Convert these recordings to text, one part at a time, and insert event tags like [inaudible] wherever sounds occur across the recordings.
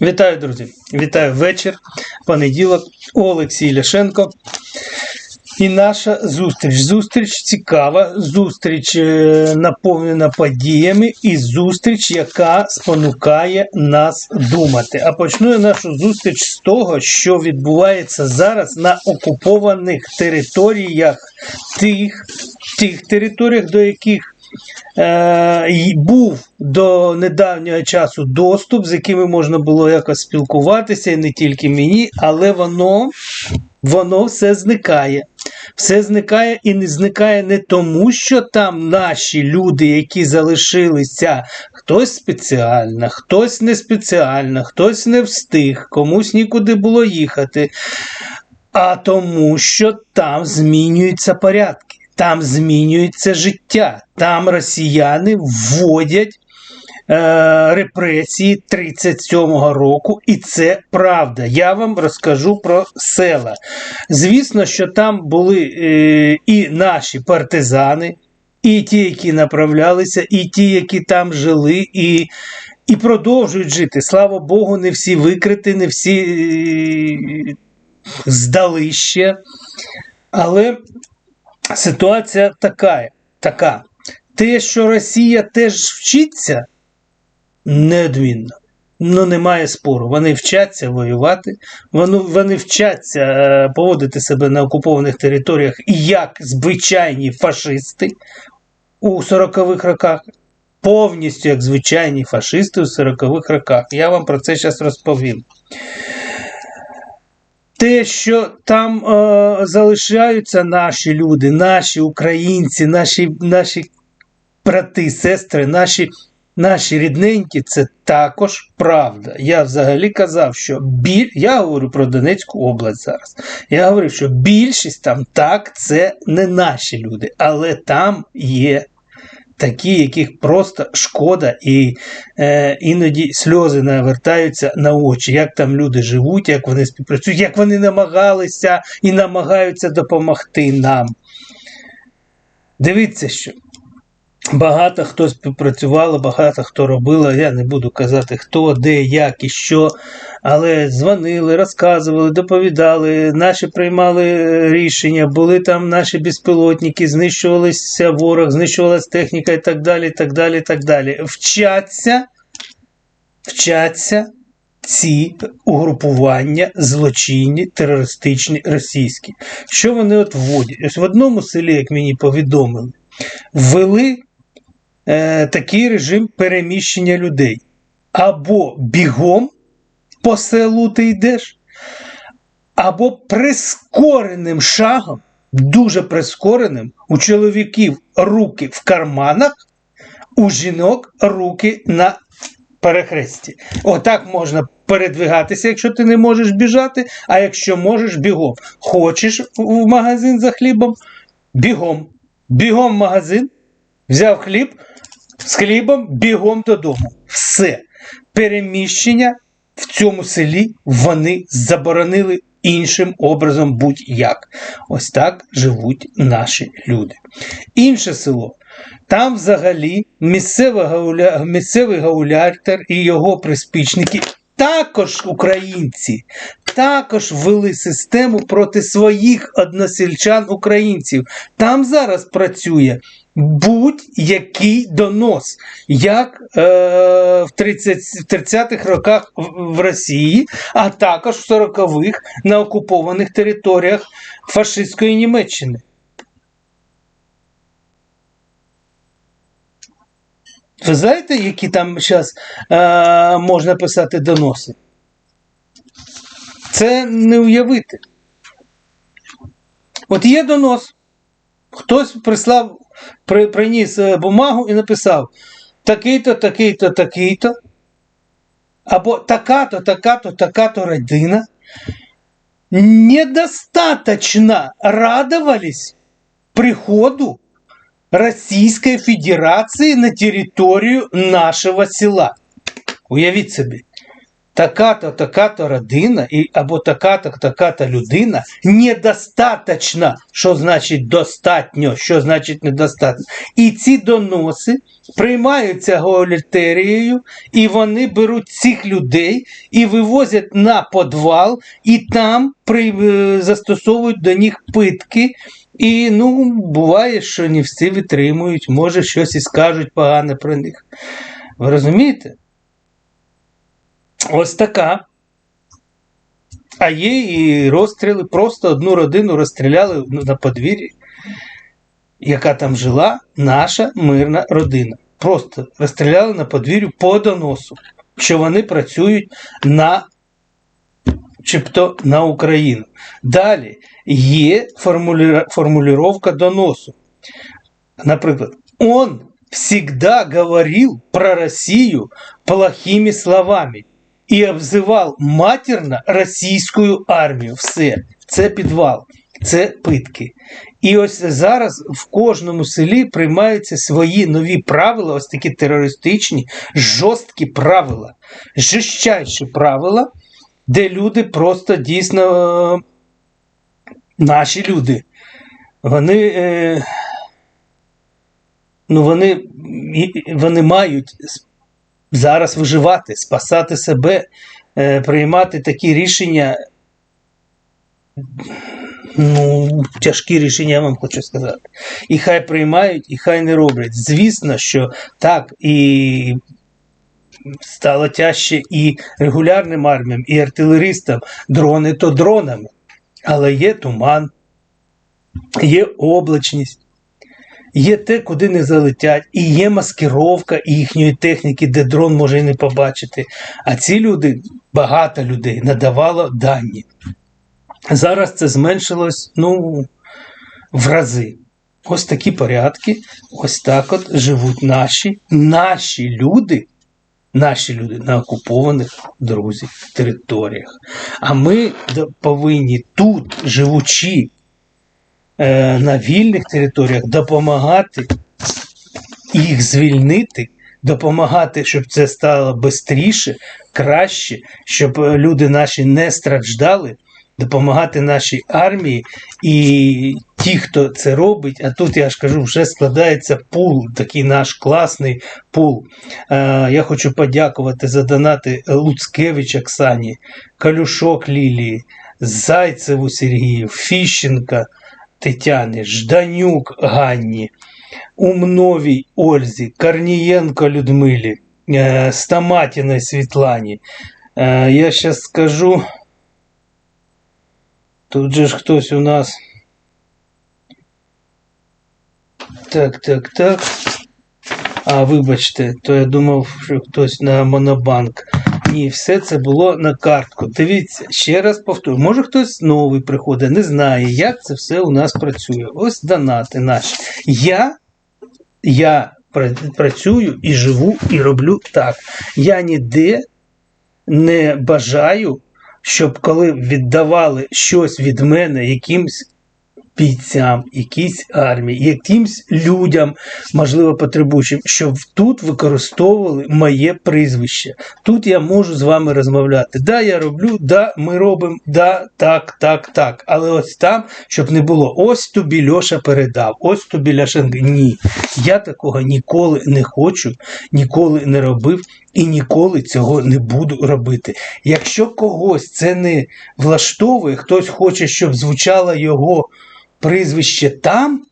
Вітаю, друзі! Вітаю вечір, понеділок, Олексій Ляшенко. І наша зустріч. Зустріч цікава, зустріч е, наповнена подіями, і зустріч, яка спонукає нас думати. А почну я нашу зустріч з того, що відбувається зараз на окупованих територіях тих, тих територіях, до яких е, був до недавнього часу доступ, з якими можна було якось спілкуватися, і не тільки мені, але воно, воно все зникає. Все зникає і не зникає не тому, що там наші люди, які залишилися, хтось спеціально, хтось не спеціально, хтось не встиг, комусь нікуди було їхати, а тому, що там змінюються порядки, там змінюється життя, там росіяни вводять. е, Репресії 37-го року, і це правда. Я вам розкажу про села. Звісно, що там були е, і наші партизани, і ті, які направлялися, і ті, які там жили, і, і продовжують жити. Слава Богу, не всі викриті, не всі е, здали ще. Але ситуація така. така. Те, що Росія теж вчиться, неодмінно. Ну, немає спору. Вони вчаться воювати, вони, вони вчаться е, поводити себе на окупованих територіях як звичайні фашисти у 40-х роках, повністю як звичайні фашисти у 40-х роках. Я вам про це зараз розповім. Те, що там е, залишаються наші люди, наші українці, наші, наші брати, сестри, наші наші рідненькі, це також правда. Я взагалі казав, що біль... я говорю про Донецьку область зараз. Я говорив, що більшість там так, це не наші люди, але там є. Такі, яких просто шкода, і е, іноді сльози навертаються на очі, як там люди живуть, як вони співпрацюють, як вони намагалися і намагаються допомогти нам. Дивіться, що Багато хто співпрацювало, багато хто робило. Я не буду казати хто, де, як і що. Але дзвонили, розказували, доповідали, наші приймали рішення, були там наші безпілотники, знищувалися ворог, знищувалася техніка і так далі. так далі, так далі. Вчаться, вчаться ці угрупування злочинні, терористичні, російські. Що вони от вводять? Ось в одному селі, як мені повідомили, ввели е, такий режим переміщення людей. Або бігом по селу ти йдеш, або прискореним шагом, дуже прискореним, у чоловіків руки в карманах, у жінок руки на перехресті. Отак можна передвигатися, якщо ти не можеш біжати, а якщо можеш бігом. Хочеш в магазин за хлібом, бігом. Бігом в магазин, взяв хліб, з хлібом бігом додому. Все. Переміщення в цьому селі вони заборонили іншим образом будь-як. Ось так живуть наші люди. Інше село. Там взагалі місцевий, гауля... місцевий гауляртер і його приспічники. Також українці також ввели систему проти своїх односельчан українців. Там зараз працює будь-який донос, як е, в 30, 30-х роках в Росії, а також в 40-х на окупованих територіях фашистської Німеччини. Ви знаєте, які там зараз е, можна писати доноси? Це не уявити. От є донос. Хтось прислав, при, приніс е, бумагу і написав такий-то, такий-то, такий-то. Або така-то, така-то, така-то родина недостаточно радовались приходу Российской Федерации на территорию нашего села. Уявіть собі. Така-то, така-то родина, і, або така-то, така-то людина недостаточно. Що значить достатньо, що значить недостатньо. І ці доноси приймаються гаолітерією, і вони беруть цих людей і вивозять на подвал, і там при, е, застосовують до них питки. І ну, буває, що не всі витримують, може щось і скажуть погане про них. Ви розумієте? Ось така. А є і розстріли, просто одну родину розстріляли на подвір'ї, яка там жила, наша мирна родина. Просто розстріляли на подвір'ю по доносу, що вони працюють на чипто на Україну. Далі є формулювання доносу. Наприклад, он всегда говорил про Россию плохими словами і обзивав матерно російською армію. Все, це підвал, це питки. І ось зараз в кожному селі приймаються свої нові правила, ось такі терористичні, жорсткі правила, жорстчайші правила, де люди просто дійсно е, наші люди. Вони. Е, ну вони, вони мають зараз виживати, спасати себе, е, приймати такі рішення. Ну, тяжкі рішення, я вам хочу сказати. І хай приймають, і хай не роблять. Звісно, що так, і стало тяжче і регулярним арміям, і артилеристам, дрони то дронами. Але є туман, є облачність. Є те, куди не залетять, і є маскировка їхньої техніки, де дрон може і не побачити. А ці люди, багато людей, надавало дані. Зараз це зменшилось ну, в рази. Ось такі порядки, ось так от живуть наші, наші люди, наші люди на окупованих друзі територіях. А ми повинні тут, живучи е, на вільних територіях, допомагати їх звільнити, допомагати, щоб це стало швидше, краще, щоб е, люди наші не страждали, допомагати нашій армії і ті, хто це робить, а тут я ж кажу, вже складається пул, такий наш класний пул. Е, я хочу подякувати за донати Луцкевич Оксані, Калюшок Лілії, Зайцеву Сергію, Фіщенка Тетяни, Жданюк Ганні, Умновій Ользі, Корнієнко Людмилі, е, Стаматіної Світлані. Е, Я зараз скажу. Тут же ж хтось у нас. Так, так, так. А, вибачте, то я думав, що хтось на Монобанк. Ні, все це було на картку. Дивіться, ще раз повторю. Може хтось новий приходить, не знає, як це все у нас працює. Ось донати наші. Я, я працюю і живу, і роблю так. Я ніде не бажаю, щоб коли віддавали щось від мене якимсь бійцям, якійсь армії, якимсь людям, можливо, потребуючим, щоб тут використовували моє прізвище. Тут я можу з вами розмовляти. Да, я роблю, да, ми робимо, да, так, так, так. Але ось там, щоб не було, ось тобі Льоша передав, ось тобі Ляшенко. Ні. Я такого ніколи не хочу, ніколи не робив і ніколи цього не буду робити. Якщо когось це не влаштовує, хтось хоче, щоб звучало його прізвище там,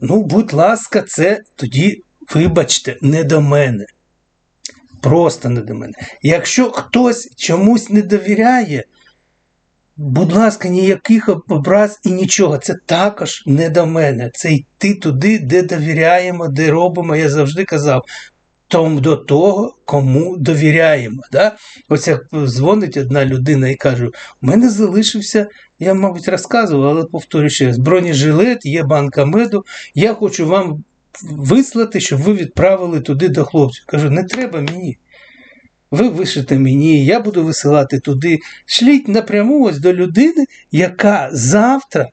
ну, будь ласка, це тоді, вибачте, не до мене. Просто не до мене. Якщо хтось чомусь не довіряє, будь ласка, ніяких образ і нічого. Це також не до мене. Це йти туди, де довіряємо, де робимо. Я завжди казав. Тому до того, кому довіряємо. Да? Ось як дзвонить одна людина і каже: у мене залишився, я, мабуть, розказував, але повторюю ще раз, бронежилет, є банка меду. Я хочу вам вислати, щоб ви відправили туди до хлопців. Кажу, не треба мені. Ви вишите мені, я буду висилати туди. Шліть напряму ось до людини, яка завтра,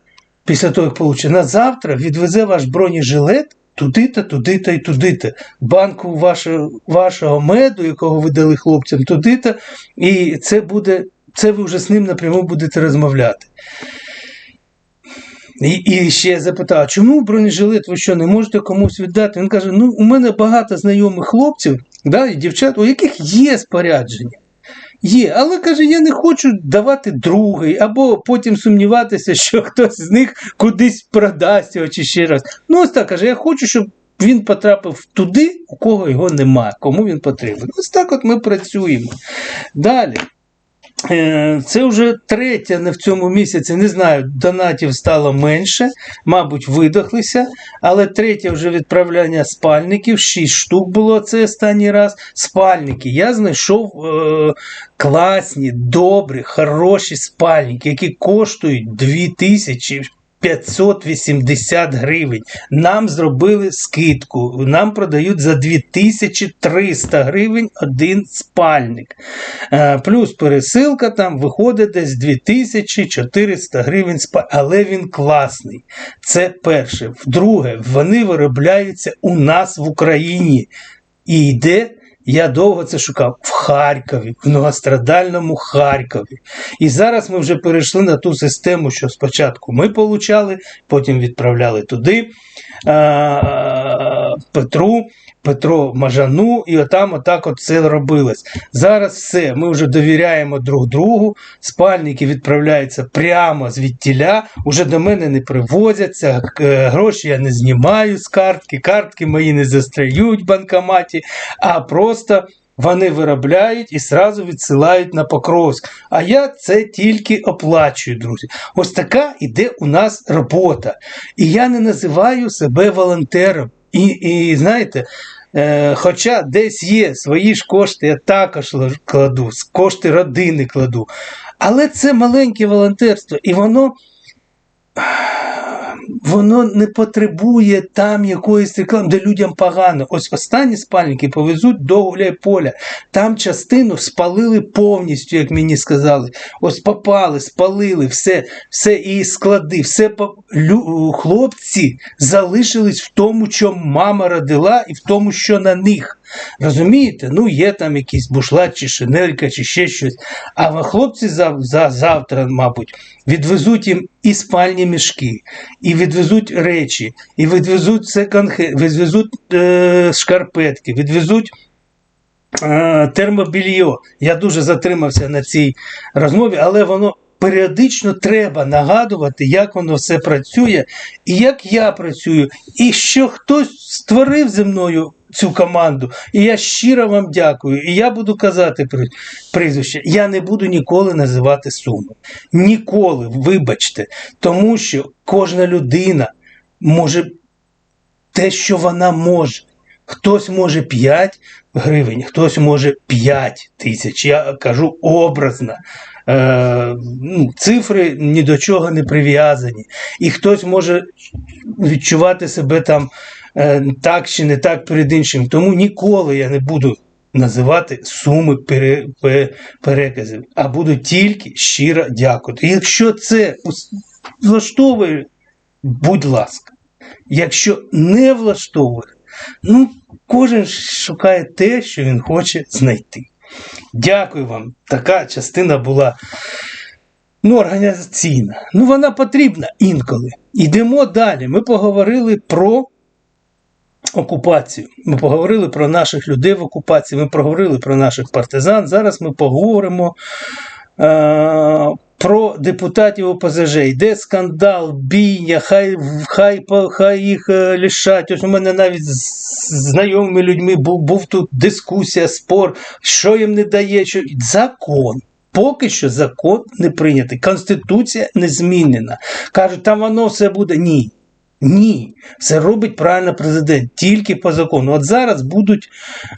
після того, як получить, на завтра відвезе ваш бронежилет туди-то, туди-то і туди-то. Банку вашого, вашого меду, якого ви дали хлопцям, туди-то, і це буде, це ви вже з ним напряму будете розмовляти. І, і ще запитав, чому бронежилет ви що не можете комусь віддати? Він каже: ну у мене багато знайомих хлопців да, і дівчат, у яких є спорядження. Є, але каже, я не хочу давати другий, або потім сумніватися, що хтось з них кудись продасть його чи ще раз. Ну, ось так каже, я хочу, щоб він потрапив туди, у кого його немає, кому він потрібен. Ось так от ми працюємо. Далі. Е, Це вже третя не в цьому місяці. Не знаю, донатів стало менше, мабуть, видохлися. Але третє вже відправляння спальників, 6 штук було це останній раз. Спальники. Я знайшов е, класні, добрі, хороші спальники, які коштують 2000 580 гривень. Нам зробили скидку. Нам продають за 2300 гривень один спальник. Е, Плюс пересилка там виходить десь 2400 гривень спальник. Але він класний. Це перше. Друге, вони виробляються у нас в Україні. І йде. Я довго це шукав в Харкові, в многострадальному Харкові. І зараз ми вже перейшли на ту систему, що спочатку ми получали, потім відправляли туди Петру, Петро Мажану, і отам отак от це робилось. Зараз все, ми вже довіряємо друг другу, спальники відправляються прямо звідтіля, уже до мене не привозяться, е, гроші я не знімаю з картки, картки мої не застряють в банкоматі, а просто. Вони виробляють і сразу відсилають на Покровськ. А я це тільки оплачую, друзі. Ось така іде у нас робота. І я не називаю себе волонтером. І, і знаєте, е, хоча десь є свої ж кошти, я також кладу, кошти родини кладу. Але це маленьке волонтерство, і воно. Воно не потребує там якоїсь реклами, де людям погано. Ось останні спальники повезуть до Гуляйполя. Там частину спалили повністю, як мені сказали. Ось попали, спалили, все, все і склади, все хлопці залишились в тому, що мама родила, і в тому, що на них. Розумієте? Ну, є там якийсь бушлат, чи шинелька, чи ще щось. А хлопці за, за завтра, мабуть, відвезуть їм і спальні мішки, і відвезуть речі, і відвезуть секонд-хенд, відвезуть е, шкарпетки, відвезуть. е, Термобільйо. Я дуже затримався на цій розмові, але воно періодично треба нагадувати, як воно все працює, і як я працюю, і що хтось створив зі мною цю команду. І я щиро вам дякую. І я буду казати прізвище. Я не буду ніколи називати суми. Ніколи, вибачте, тому що кожна людина може те, що вона може. Хтось може 5 гривень, хтось може 5 тисяч. Я кажу образно. Е, ну, цифри ні до чого не прив'язані. І хтось може відчувати себе там так чи не так перед іншим. Тому ніколи я не буду називати суми пере, пе- переказів, а буду тільки щиро дякувати. Якщо це влаштовує, будь ласка. Якщо не влаштовує, ну кожен шукає те, що він хоче знайти. Дякую вам. Така частина була ну, організаційна. Ну, вона потрібна інколи. Йдемо далі. Ми поговорили про окупацію. Ми поговорили про наших людей в окупації, ми поговорили про наших партизан. Зараз ми поговоримо. Е- про депутатів ОПЗЖ. Йде скандал, бійня, хай, хай, хай їх е, лишать. Ось у мене навіть з знайомими людьми був, був тут дискусія, спор, що їм не дає. Що... Закон. Поки що закон не прийнятий. Конституція не змінена. Кажуть, там воно все буде. Ні. Ні, все робить правильно президент тільки по закону. От зараз будуть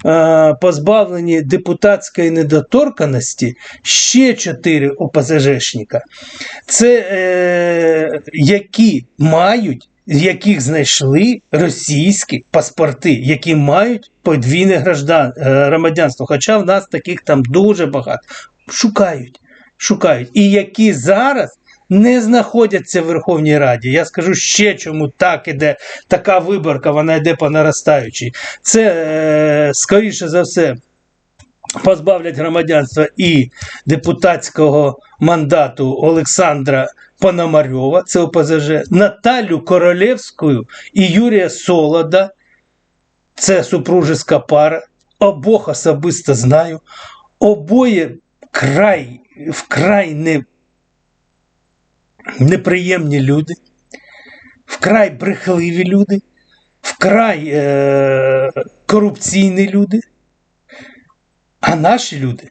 е, позбавлені депутатської недоторканості ще чотири ОПЗЖшника. Це е, які мають, яких знайшли російські паспорти, які мають подвійне граждан, е, громадянство. Хоча в нас таких там дуже багато. Шукають, шукають. І які зараз не знаходяться в Верховній Раді. Я скажу ще чому так іде така виборка, вона йде по наростаючій. Це е, скоріше за все. Позбавлять громадянства і депутатського мандату Олександра Пономарьова, це ОПЗЖ, Наталю Королевську і Юрія Солода, це супружеська пара. Обох особисто знаю. Обоє край, вкрай не, неприємні люди, вкрай брехливі люди, вкрай е, корупційні люди. А наші люди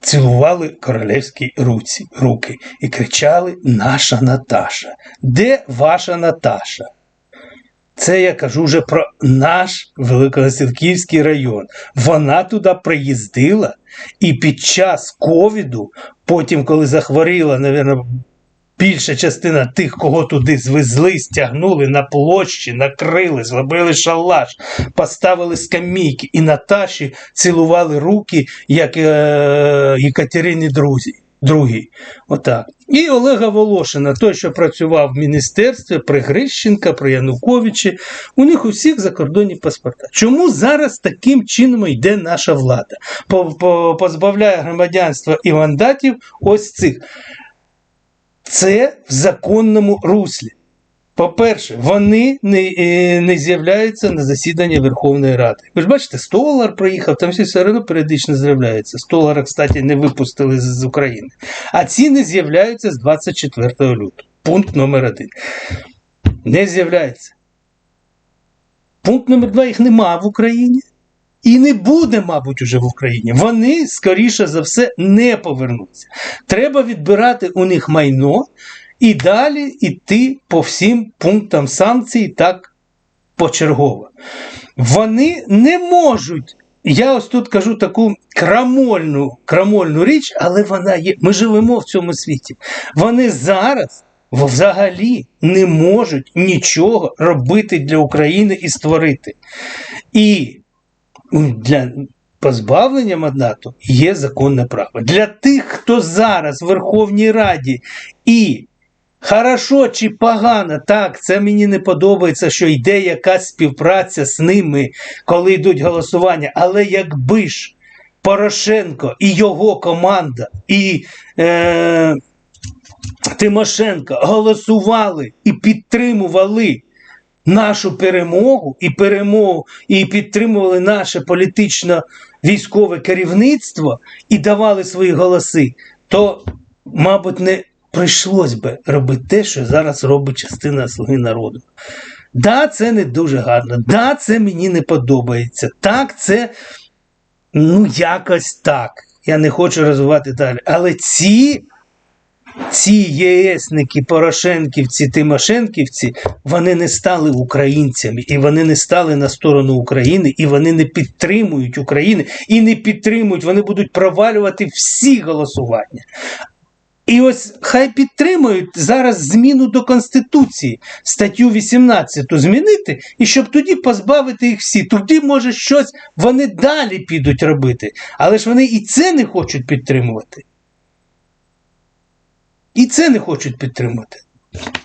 цілували королевські руці, руки і кричали: Наша Наташа. Де ваша Наташа? Це я кажу вже про наш Великоносілківський район. Вона туди приїздила і під час ковіду, потім, коли захворіла, навірно, більша частина тих, кого туди звезли, стягнули на площі, накрили, зробили шалаш, поставили скамійки і Наташі цілували руки, як е, Єкатерині друзі. Другий. Отак. І Олега Волошина, той, що працював в міністерстві при Грищенка, при Януковичі, у них у всіх закордонні паспорта. Чому зараз таким чином йде наша влада? По- по- Позбавляє громадянства і мандатів ось цих. Це в законному руслі. По-перше, вони не, е, не з'являються на засідання Верховної Ради. Ви ж бачите, Столар приїхав, там все одно періодично з'являються. Столара, кстати, не випустили з, України. А ці не з'являються з 24 лютого. Пункт номер один. Не з'являється. Пункт номер два їх нема в Україні. І не буде, мабуть, уже в Україні. Вони, скоріше за все, не повернуться. Треба відбирати у них майно і далі йти по всім пунктам санкцій так почергово. Вони не можуть. Я ось тут кажу таку крамольну, крамольну річ, але вона є. Ми живемо в цьому світі. Вони зараз взагалі не можуть нічого робити для України і створити. І для позбавлення мандату є законне право. Для тих, хто зараз в Верховній Раді і хорошо чи погано, так, це мені не подобається, що йде якась співпраця з ними, коли йдуть голосування. Але якби ж Порошенко і його команда, і е, Тимошенко голосували і підтримували нашу перемогу і перемогу, і підтримували наше політично військове керівництво і давали свої голоси, то, мабуть, не прийшлось би робити те, що зараз робить частина слуги народу. Да, це не дуже гарно. Да, це мені не подобається. Так, це ну якось так. Я не хочу розвивати далі. Але ці ці єсники, Порошенківці, Тимошенківці, вони не стали українцями, і вони не стали на сторону України, і вони не підтримують України, і не підтримують, вони будуть провалювати всі голосування. І ось хай підтримують зараз зміну до Конституції, статтю 18 змінити, і щоб тоді позбавити їх всі. Тоді, може, щось вони далі підуть робити. Але ж вони і це не хочуть підтримувати. І це не хочуть підтримати.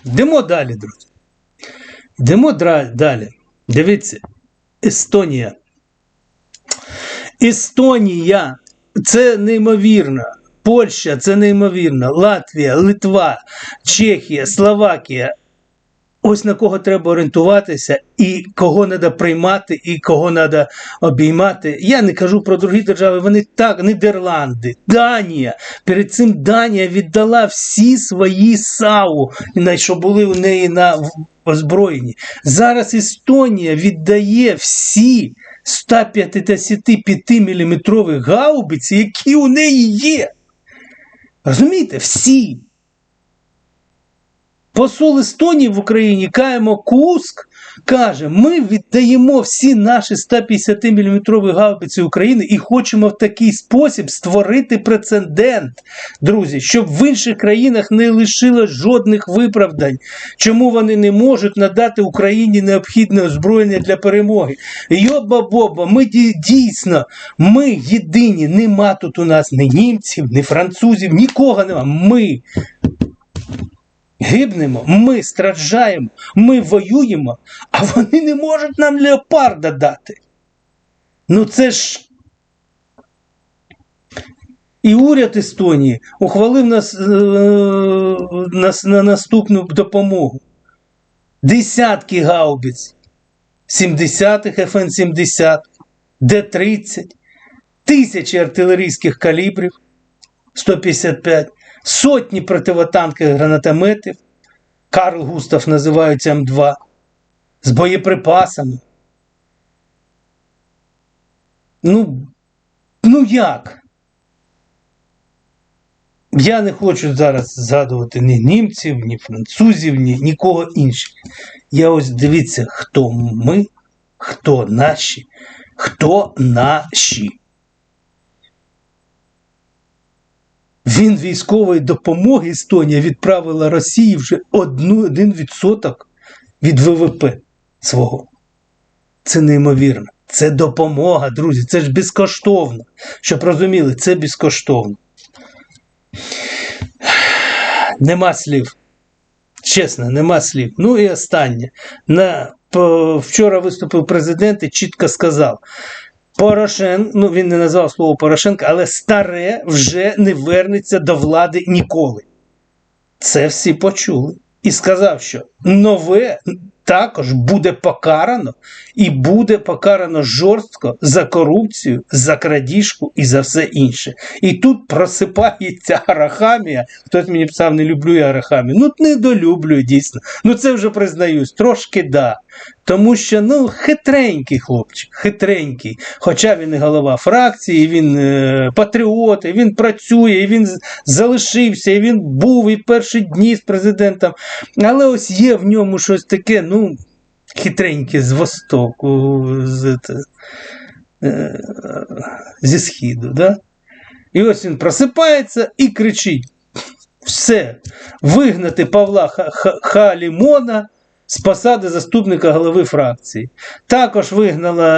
Йдемо далі, друзі. Йдемо далі. Дивіться, Естонія. Естонія це неймовірно. Польща це неймовірно. Латвія, Литва, Чехія, Словакія. Ось на кого треба орієнтуватися, і кого треба приймати, і кого треба обіймати. Я не кажу про другі держави, вони так, Нідерланди, Данія. Перед цим Данія віддала всі свої САУ, що були у неї на озброєнні. Зараз Естонія віддає всі 155 мм гаубиці, які у неї є. Розумієте, всі. Посол Естонії в Україні Каємо Куск каже: ми віддаємо всі наші 150 мм гаубиці України і хочемо в такий спосіб створити прецедент, друзі, щоб в інших країнах не лишилось жодних виправдань, чому вони не можуть надати Україні необхідне озброєння для перемоги. Йоба-боба, ми дійсно, ми єдині, нема тут у нас ні німців, ні французів, нікого нема. Ми гибнемо, ми страждаємо, ми воюємо, а вони не можуть нам леопарда дати. Ну це ж. І уряд Естонії ухвалив нас, е, нас на наступну допомогу. Десятки гаубиць, 70-х FN-70, Д-30, тисячі артилерійських калібрів 155, сотні противотанкових гранатометів, Карл Густав називається М2, з боєприпасами. Ну, ну як? Я не хочу зараз згадувати ні німців, ні французів, ні нікого інших. Я ось дивіться, хто ми, хто наші, хто наші. Він військової допомоги Естонія відправила Росії вже 1% від ВВП свого. Це неймовірно. Це допомога, друзі. Це ж безкоштовно. Щоб розуміли, це безкоштовно. Нема слів. Чесно, нема слів. Ну і останнє. На, по, вчора виступив президент і чітко сказав: Порошен, ну він не назвав слово Порошенка, але старе вже не вернеться до влади ніколи. Це всі почули. І сказав, що нове також буде покарано і буде покарано жорстко за корупцію, за крадіжку і за все інше. І тут просипається арахамія. Хтось мені писав, не люблю я арахамію. Ну, недолюблюю дійсно. Ну це вже признаюсь, трошки да. Тому що ну, хитренький хлопчик, хитренький. Хоча він і голова фракції, він е, патріот, і він працює, і він залишився, і він був і перші дні з президентом. Але ось є в ньому щось таке, ну, хитреньке з востоку, з, те, е, зі східу. Да? І ось він просипається і кричить: все, вигнати Павла Ха- Ха- Халімона з посади заступника голови фракції. Також вигнала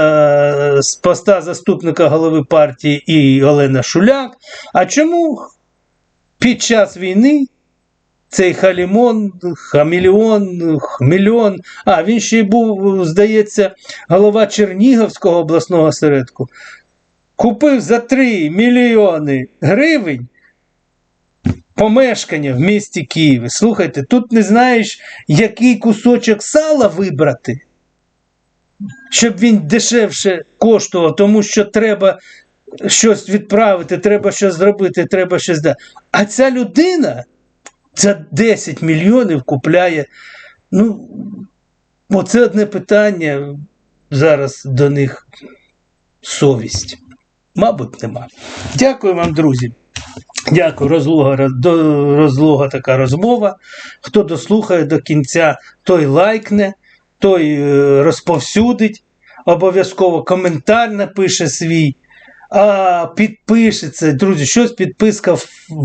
е, з поста заступника голови партії і Олена Шуляк. А чому під час війни цей Халімон, Хаміліон, Хмільон, а він ще й був, здається, голова Чернігівського обласного осередку, купив за 3 мільйони гривень помешкання в місті Києві. Слухайте, тут не знаєш, який кусочок сала вибрати, щоб він дешевше коштував, тому що треба щось відправити, треба щось зробити, треба щось дати. А ця людина за 10 мільйонів купляє. Ну, оце одне питання зараз до них совість. Мабуть, нема. Дякую вам, друзі. Дякую, розлуга розлуга така розмова. Хто дослухає до кінця, той лайкне, той е, розповсюдить, обов'язково коментар напише свій. А підпишеться, друзі, щось підписка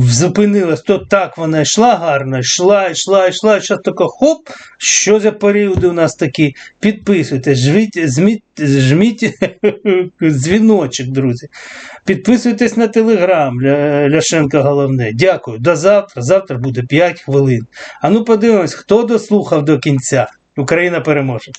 зупинилась, то так вона йшла гарно, йшла, йшла, йшла. Зараз тако хоп, що за періоди у нас такі. Підписуйтесь, жміть, зміть, жміть [laughs] дзвіночок, друзі. Підписуйтесь на телеграм Ля- Ляшенка головне. Дякую. До завтра. Завтра буде 5 хвилин. А ну подивимось, хто дослухав до кінця. Україна переможе.